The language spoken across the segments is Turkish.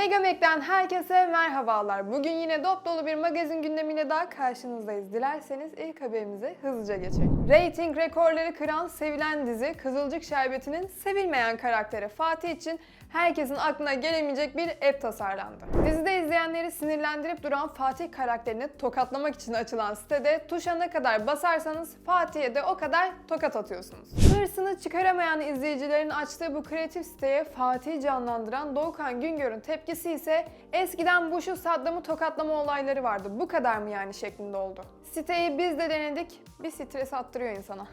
Megamek'ten herkese merhabalar. Bugün yine dop dolu bir magazin gündemiyle daha karşınızdayız. Dilerseniz ilk haberimize hızlıca geçelim. Rating rekorları kıran sevilen dizi Kızılcık Şerbeti'nin sevilmeyen karakteri Fatih için herkesin aklına gelemeyecek bir app tasarlandı. Dizide izleyenleri sinirlendirip duran Fatih karakterini tokatlamak için açılan sitede tuşa ne kadar basarsanız Fatih'e de o kadar tokat atıyorsunuz. Hırsını çıkaramayan izleyicilerin açtığı bu kreatif siteye Fatih'i canlandıran Doğukan Güngör'ün tepkisi ise eskiden bu şu Saddam'ı tokatlama olayları vardı. Bu kadar mı yani şeklinde oldu. Siteyi biz de denedik. Bir stres attırıyor insana.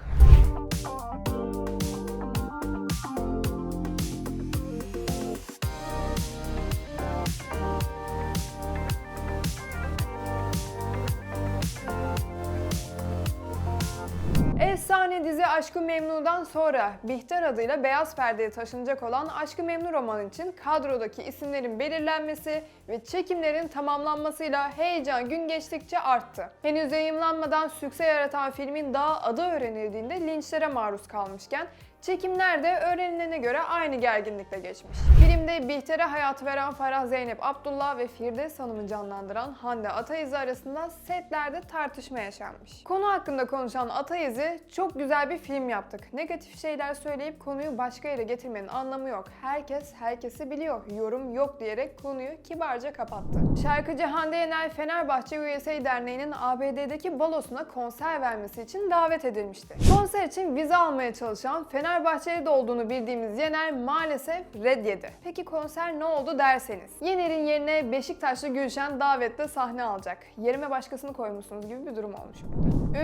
Aşkı Memnu'dan sonra Bihter adıyla beyaz perdeye taşınacak olan Aşkı Memnu romanı için kadrodaki isimlerin belirlenmesi ve çekimlerin tamamlanmasıyla heyecan gün geçtikçe arttı. Henüz yayımlanmadan sükse yaratan filmin daha adı öğrenildiğinde linçlere maruz kalmışken Çekimler de öğrenilene göre aynı gerginlikle geçmiş. Filmde Bihter'e hayat veren Farah Zeynep Abdullah ve Firdevs Hanım'ı canlandıran Hande Ataizi arasında setlerde tartışma yaşanmış. Konu hakkında konuşan Ataizi, çok güzel bir film yaptık. Negatif şeyler söyleyip konuyu başka yere getirmenin anlamı yok. Herkes herkesi biliyor. Yorum yok diyerek konuyu kibarca kapattı. Şarkıcı Hande Yener Fenerbahçe USA Derneği'nin ABD'deki balosuna konser vermesi için davet edilmişti. Konser için vize almaya çalışan Fenerbahçe'de olduğunu bildiğimiz Yener maalesef red yedi. Peki konser ne oldu derseniz. Yener'in yerine Beşiktaşlı Gülşen davette sahne alacak. Yerime başkasını koymuşsunuz gibi bir durum olmuş.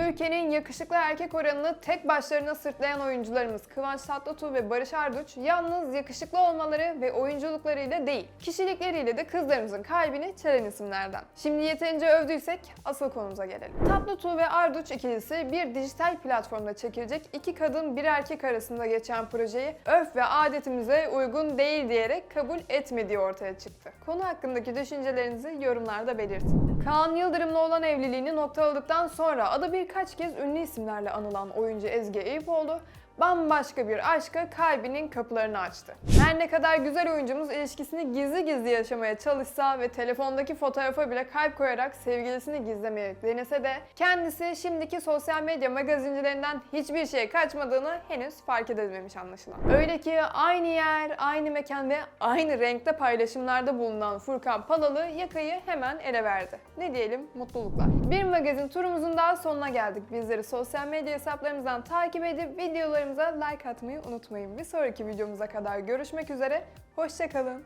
Ülkenin yakışıklı erkek oranını tek başlarına sırtlayan oyuncularımız Kıvanç Tatlıtuğ ve Barış Arduç yalnız yakışıklı olmaları ve oyunculuklarıyla değil, kişilikleriyle de kızlarımızın kalbini çelen isimlerden. Şimdi yeterince övdüysek asıl konumuza gelelim. Tatlıtuğ ve Arduç ikilisi bir dijital platformda çekilecek iki kadın bir erkek arasında geçen projeyi örf ve adetimize uygun değil diyerek kabul etmediği ortaya çıktı. Konu hakkındaki düşüncelerinizi yorumlarda belirtin. Kaan Yıldırım'la olan evliliğini noktaladıktan sonra adı birkaç kez ünlü isimlerle anılan oyuncu Ezgi Eyüpoğlu bambaşka bir aşka kalbinin kapılarını açtı. Her ne kadar güzel oyuncumuz ilişkisini gizli gizli yaşamaya çalışsa ve telefondaki fotoğrafa bile kalp koyarak sevgilisini gizlemeye denese de kendisi şimdiki sosyal medya magazincilerinden hiçbir şeye kaçmadığını henüz fark edilmemiş anlaşılan. Öyle ki aynı yer, aynı mekan ve aynı renkte paylaşımlarda bulunan Furkan Palalı yakayı hemen ele verdi. Ne diyelim mutluluklar. Bir magazin turumuzun daha sonuna geldik. Bizleri sosyal medya hesaplarımızdan takip edip videolarımıza like atmayı unutmayın. Bir sonraki videomuza kadar görüşmek üzere. Hoşçakalın.